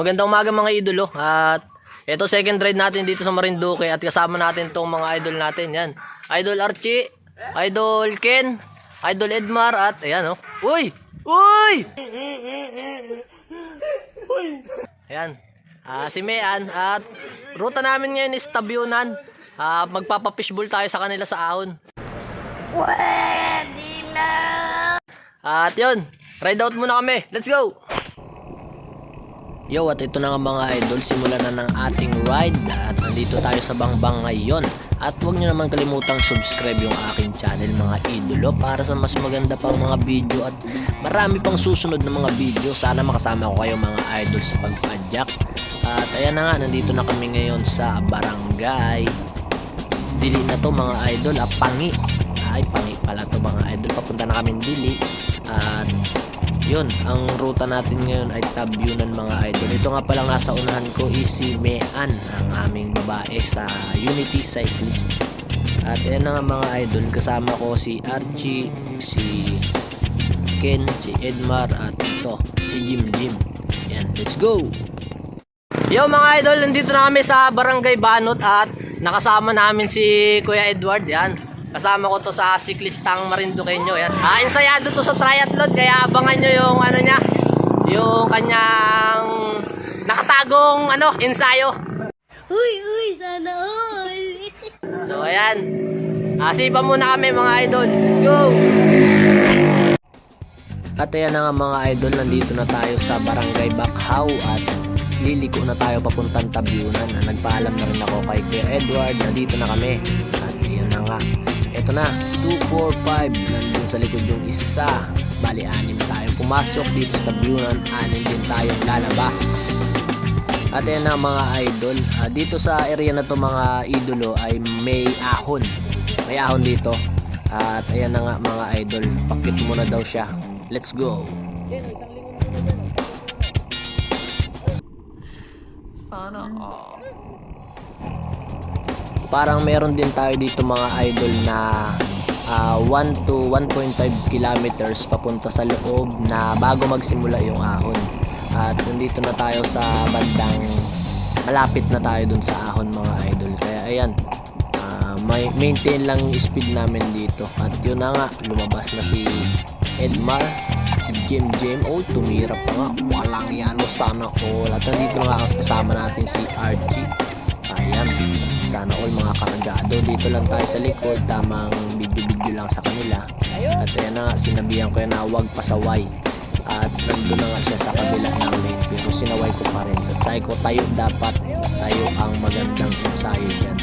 magandang umaga mga idolo. At ito second ride natin dito sa Marinduque at kasama natin tong mga idol natin. Yan. Idol Archie, Idol Ken, Idol Edmar at ayan oh. Uy! Uy! Ayan. Ah, si Mean at ruta namin ngayon is Tabyunan. Ah, magpapa-fishbowl tayo sa kanila sa ahon. Pwede na. At yun, ride out muna kami. Let's go! Yo, at ito na nga mga idol, simulan na ng ating ride at nandito tayo sa Bangbang ngayon. At huwag nyo naman kalimutang subscribe yung aking channel mga idolo para sa mas maganda pang mga video at marami pang susunod na mga video. Sana makasama ko kayo mga idol sa pagpadyak. At ayan na nga, nandito na kami ngayon sa barangay. Dili na to mga idol, ah, pangi. Ay, pangi pala to mga idol. Papunta na kami dili. At yun, ang ruta natin ngayon ay Tabyunan mga idol. Ito nga palang nasa unahan ko is si Mean, ang aming babae sa Unity Cyclist. At ayan na nga mga idol, kasama ko si Archie, si Ken, si Edmar, at ito, si Jim Jim. Yan, let's go! Yo mga idol, nandito na kami sa Barangay Banot at nakasama namin si Kuya Edward, yan. Kasama ko to sa siklistang Marinduqueño, yan. Ah, ensayado to sa triathlon, kaya abangan nyo yung ano niya, yung kanyang nakatagong ano, ensayo. Uy, uy, sana all. So ayan. Ah, sipa muna kami mga idol. Let's go! At ayan na nga mga idol, nandito na tayo sa Barangay Bakhaw at liliko na tayo papuntang Tabyunan. Ah, nagpaalam na rin ako kay Kuya Edward, nandito na kami. At ayan na nga. Ito na, 2, 4, 5. Nandun sa likod yung isa. Bali, anim tayong pumasok dito sa Tabyunan. Anim din tayong lalabas. At ayan na mga idol. Ah, dito sa area na to mga idolo ay may ahon. May ahon dito. At ayan na nga mga idol. Pakit mo na daw siya. Let's go. Sana all. Parang meron din tayo dito mga idol na ah, 1 to 1.5 kilometers papunta sa loob na bago magsimula yung ahon. At nandito na tayo sa bandang malapit na tayo dun sa ahon mga idol. Kaya ayan, may maintain lang yung speed namin dito. At yun na nga, lumabas na si Edmar, si Jim Jim. Oh, tumira pa nga. Walang yan. oh, Sana all. At nandito na nga kasama natin si Archie. Ayan. Sana all mga kargado. Dito lang tayo sa likod. Tamang video-video lang sa kanila. At ayan na nga, sinabihan ko yan na huwag pasaway. At nandun na nga siya sa kabila ng lane. Pero sinaway ko pa rin. At sabi ko, tayo dapat. Tayo ang magandang ensayo yan.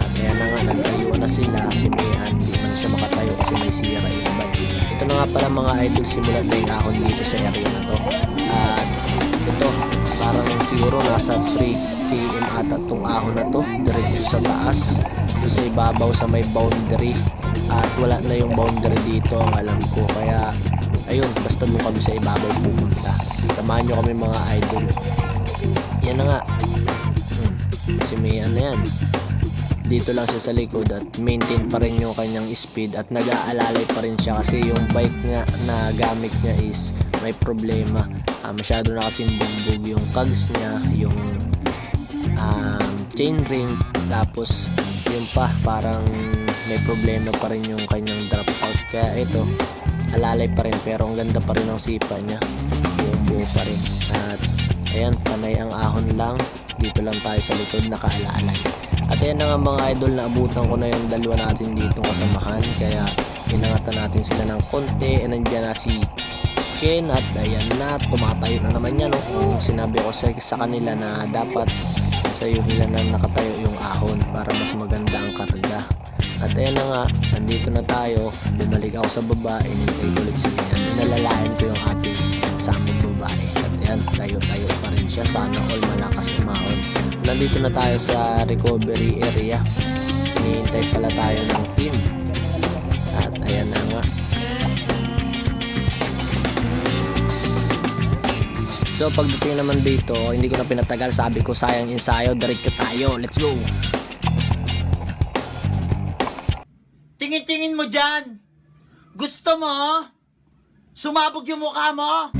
At ayan na nga, nagtayo na sila. Si Mian, hindi man siya makatayo kasi may sira yung bike. Ito na nga pala mga idol, simulan na yung ahon dito sa area na to. At siguro nasa 3 km ata tong ahon na to. Diretso sa taas. Doon sa ibabaw sa may boundary. At wala na yung boundary dito ang alam ko. Kaya ayun, basta doon kami sa ibabaw pumunta. Samahan nyo kami mga idol. Yan na nga. Hmm. Si Mia na yan dito lang siya sa likod at maintain pa rin yung kanyang speed at nag-aalalay pa rin siya kasi yung bike nga na gamit niya is may problema Ah, masyado na kasing bugbog yung cogs niya yung um, chain ring. Tapos yun pa parang may problema pa rin yung kanyang drop out. Kaya ito alalay pa rin pero ang ganda pa rin ng sipa niya. Buong buo pa rin. At ayan panay ang ahon lang. Dito lang tayo sa likod nakaalaalay at ayan na nga mga idol na abutan ko na yung dalawa natin dito kasamahan. Kaya inangatan natin sila ng konti and nandiyan na si Ken at ayan na tumatayo na naman yan no? kung sinabi ko sa, sa kanila na dapat sa iyo nila na nakatayo yung ahon para mas maganda ang karga. At ayan na nga nandito na tayo bumalik ako sa baba inintay ko ulit sila yan nalalayan ko yung ating kasamang babae. At ayan tayo tayo pa rin siya sana all malakas umahon. Nandito na tayo sa recovery area. Hinihintay pala tayo ng team. At ayan na nga So pagdating naman dito, hindi ko na pinatagal, sabi ko sayang ensayo, diretso tayo, let's go. Tingin-tingin mo dyan. Gusto mo? Sumabog yung mukha mo?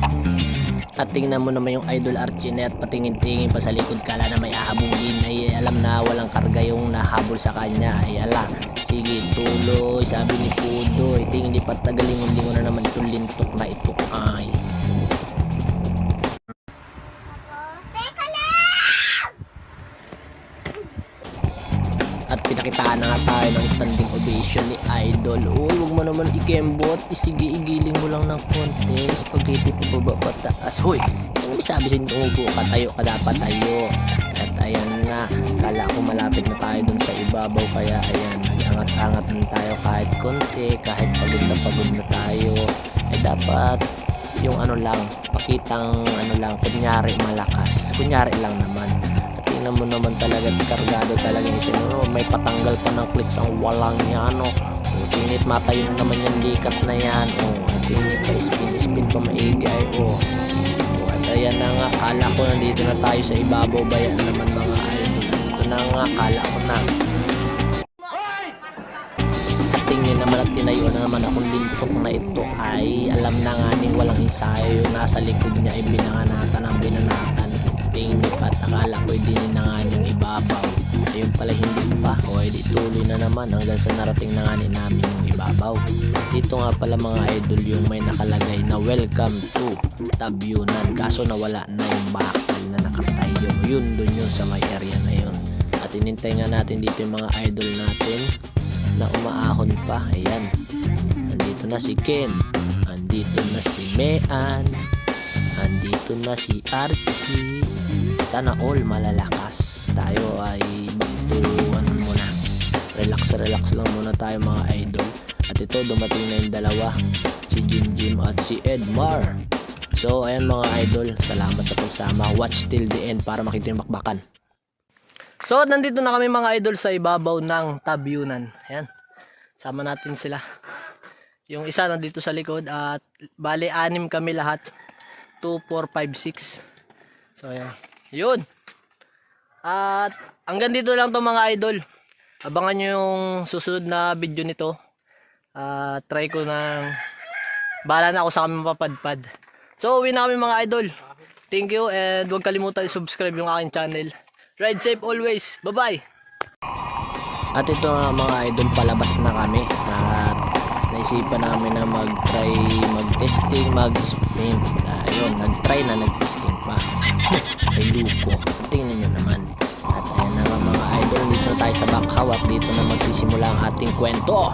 At tingnan mo naman yung idol Archinet, patingin-tingin pa sa likod kala na may ahabulin. Ay alam na walang karga yung nahabol sa kanya. Ay ala, sige tuloy, sabi ni Pudo. Ay tingin di patagalingon-lingon na naman itong lintok na ito. Ay. Na nga tayo ng standing ovation ni Idol. Uy, wag mo naman ikembot. Isige, igiling mo lang ng konti. Spaghetti pa baba pataas. Hoy, may sabi sa'yo umupo ka? Tayo ka dapat tayo. At ayan na, kala ko malapit na tayo dun sa ibabaw. Kaya ayan, nag-angat-angat na tayo kahit konti. Kahit pagod na pagod na tayo. Ay dapat yung ano lang, pakitang ano lang, kunyari malakas. Kunyari lang naman. Tingnan mo naman talaga, kargado talaga yung sinuro. May patanggal pa ng clits ang walang yan, oh. O, tinit matayo na naman yung likat na yan, oh. At tinit pa, spin-spin pa maigay, oh. O, at ayan na nga, kala ko nandito na tayo sa ibabaw bayan naman mga idol. Nandito na nga, kala ko na. Tingin naman at tinayo na naman akong lintok na ito ay alam na nga ni walang ensayo nasa likod niya ay binanganatan ang binanatan at akala ko din na nga ibabaw ayun pala hindi pa o ay di na naman hanggang sa narating na nga namin yung ibabaw dito nga pala mga idol yung may nakalagay na welcome to Tabyunan kaso nawala na yung bakal na nakatayo yun dun yun sa may area na yun at inintay nga natin dito yung mga idol natin na umaahon pa. Ayan. Andito na si Ken. Andito na si Mean. Andito na si Archie. Sana all malalakas. Tayo ay ano muna. Relax, relax lang muna tayo mga idol. At ito, dumating na yung dalawa. Si Jim Jim at si Edmar. So, ayan mga idol. Salamat sa pagsama. Watch till the end para makita yung bakbakan. So, nandito na kami mga idol sa ibabaw ng tabyunan. Ayan. Sama natin sila. Yung isa nandito sa likod at bali anim kami lahat. 2, 4, 5, 6. So, ayan. Yun. At hanggang dito lang to mga idol. Abangan nyo yung susunod na video nito. At try ko na bahala na ako sa kami mapapadpad. So, uwi na kami mga idol. Thank you and huwag kalimutan i-subscribe yung aking channel. Ride safe always. Bye-bye. At ito mga idol, palabas na kami. At naisipan namin na mag-try, mag-testing, mag-sprint. Ayun, nag-try na, nag-testing pa. Ay luko. Tingnan nyo naman. At ayan na mga idol, dito tayo sa backhaw at dito na magsisimula ang ating kwento.